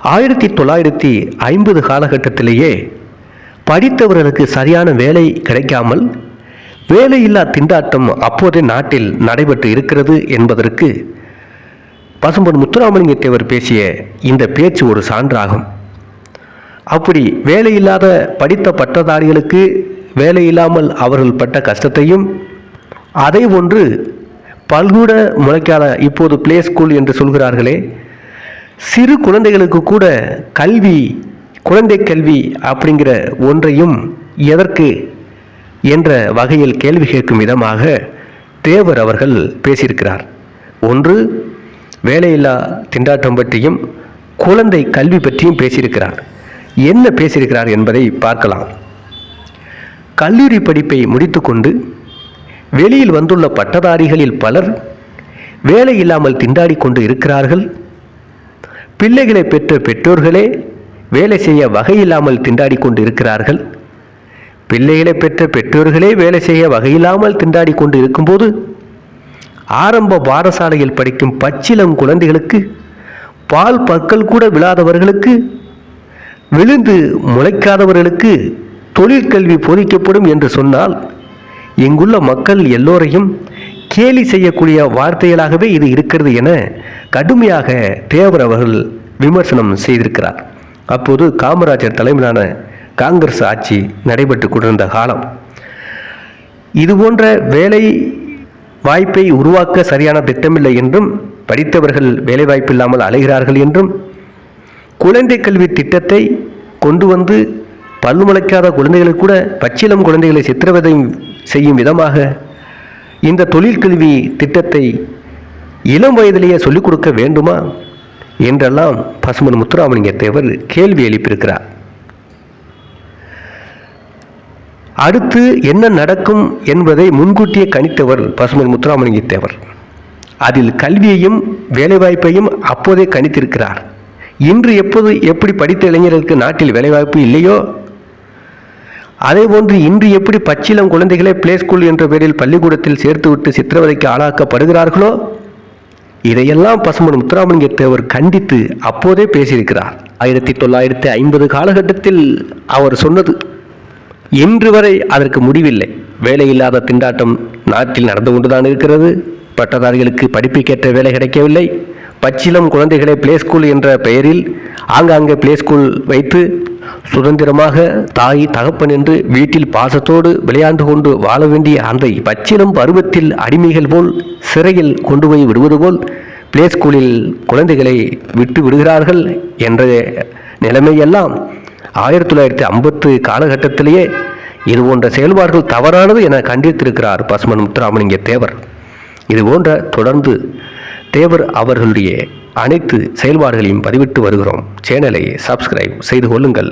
ஆயிரத்தி தொள்ளாயிரத்தி ஐம்பது காலகட்டத்திலேயே படித்தவர்களுக்கு சரியான வேலை கிடைக்காமல் வேலையில்லா திண்டாட்டம் அப்போதே நாட்டில் நடைபெற்று இருக்கிறது என்பதற்கு பசும்பொன் முத்துராமலிங்க தேவர் பேசிய இந்த பேச்சு ஒரு சான்றாகும். அப்படி வேலையில்லாத படித்த பட்டதாரிகளுக்கு வேலையில்லாமல் அவர்கள் பட்ட கஷ்டத்தையும் அதை ஒன்று பல்கூட முளைக்கால இப்போது பிளே ஸ்கூல் என்று சொல்கிறார்களே சிறு குழந்தைகளுக்கு கூட கல்வி குழந்தை கல்வி அப்படிங்கிற ஒன்றையும் எதற்கு என்ற வகையில் கேள்வி கேட்கும் விதமாக தேவர் அவர்கள் பேசியிருக்கிறார். ஒன்று வேலையில்லா திண்டாட்டம் பற்றியும் குழந்தை கல்வி பற்றியும் பேசியிருக்கிறார். என்ன பேசியிருக்கிறார் என்பதை பார்க்கலாம். கல்லூரி படிப்பை முடித்துக்கொண்டு வெளியில் வந்துள்ள பட்டதாரிகளில் பலர் வேலை இல்லாமல் திண்டாடி கொண்டு இருக்கிறார்கள். பிள்ளைகளை பெற்ற பெற்றோர்களே வேலை செய்ய வகையில்லாமல் திண்டாடி கொண்டு இருக்கிறார்கள் பிள்ளைகளை பெற்ற பெற்றோர்களே வேலை செய்ய வகையில்லாமல் திண்டாடி கொண்டு இருக்கும்போது ஆரம்ப பாடசாலையில் படிக்கும் பச்சிளம் குழந்தைகளுக்கு பால் பற்கள் கூட விழாதவர்களுக்கு விழுந்து முளைக்காதவர்களுக்கு தொழிற்கல்வி போதிக்கப்படும் என்று சொன்னால் இங்குள்ள மக்கள் எல்லோரையும் கேலி செய்யக்கூடிய வார்த்தைகளாகவே இது இருக்கிறது என கடுமையாக தேவர் அவர்கள் விமர்சனம் செய்திருக்கிறார். அப்போது காமராஜர் தலைமையிலான காங்கிரஸ் ஆட்சி நடைபெற்று கொண்டிருந்த காலம். இதுபோன்ற வேலை வாய்ப்பை உருவாக்க சரியான திட்டமில்லை என்றும் படித்தவர்கள் வேலைவாய்ப்பு இல்லாமல் அலைகிறார்கள் என்றும் குழந்தை கல்வி திட்டத்தை கொண்டு வந்து பல்லு முளைக்காத குழந்தைகளுக்கு கூட பச்சிளம் குழந்தைகளை சித்திரவதை செய்யும் விதமாக இந்த தொழிற்கல்வி திட்டத்தை இளம் வயதிலேயே சொல்லிக் கொடுக்க வேண்டுமா? என்றெல்லாம் பசுமன் முத்துராமலிங்க தேவர் கேள்வி எழுப்பியிருக்கிறார். அடுத்து என்ன நடக்கும் என்பதை முன்கூட்டியே கணித்தவர் பசுமன் முத்துராமலிங்க தேவர். அதில் கல்வியையும் வேலைவாய்ப்பையும் அப்போதே கணித்திருக்கிறார். இன்று எப்போது எப்படி படித்த இளைஞர்களுக்கு நாட்டில் வேலைவாய்ப்பு இல்லையோ? அதேபோன்று இன்று எப்படி பச்சிளம் குழந்தைகளை பிளே ஸ்கூல் என்ற பெயரில் பள்ளிக்கூடத்தில் சேர்த்துவிட்டு சித்திரவதைக்கு ஆளாக்கப்படுகிறார்களோ? இதையெல்லாம் பசுமன் முத்துராமலிங்க தேவர் கண்டித்து அப்போதே பேசியிருக்கிறார். ஆயிரத்தி தொள்ளாயிரத்தி ஐம்பது காலகட்டத்தில் அவர் சொன்னது இன்று வரை அதற்கு முடிவில்லை. வேலையில்லாத திண்டாட்டம் நாட்டில் நடந்து கொண்டுதான் இருக்கிறது. பட்டதாரிகளுக்கு படிப்புக்கேற்ற வேலை கிடைக்கவில்லை. பச்சிலம் குழந்தைகளை பிளே ஸ்கூல் என்ற பெயரில் ஆங்காங்கே பிளே ஸ்கூல் வைத்து சுதந்திரமாக தாய் தகப்பன் என்று வீட்டில் பாசத்தோடு விளையாண்டு கொண்டு வாழ வேண்டிய அந்த பச்சிலம் பருவத்தில் அடிமைகள் போல் சிறையில் கொண்டு போய் விடுவது போல் பிளே ஸ்கூலில் குழந்தைகளை விட்டு விடுகிறார்கள் என்ற நிலைமையெல்லாம் ஆயிரத்தி தொள்ளாயிரத்தி ஐம்பத்து காலகட்டத்திலேயே இது போன்ற செயல்பாடுகள் தவறானது என கண்டித்திருக்கிறார் பசுமன் முத்துராமலிங்க தேவர். இது போன்ற தொடர்ந்து தேவர் அவர்களுடைய அனைத்து செயல்பாடுகளையும் பதிவிட்டு வருகிறோம். சேனலை சப்ஸ்கிரைப் செய்து கொள்ளுங்கள்.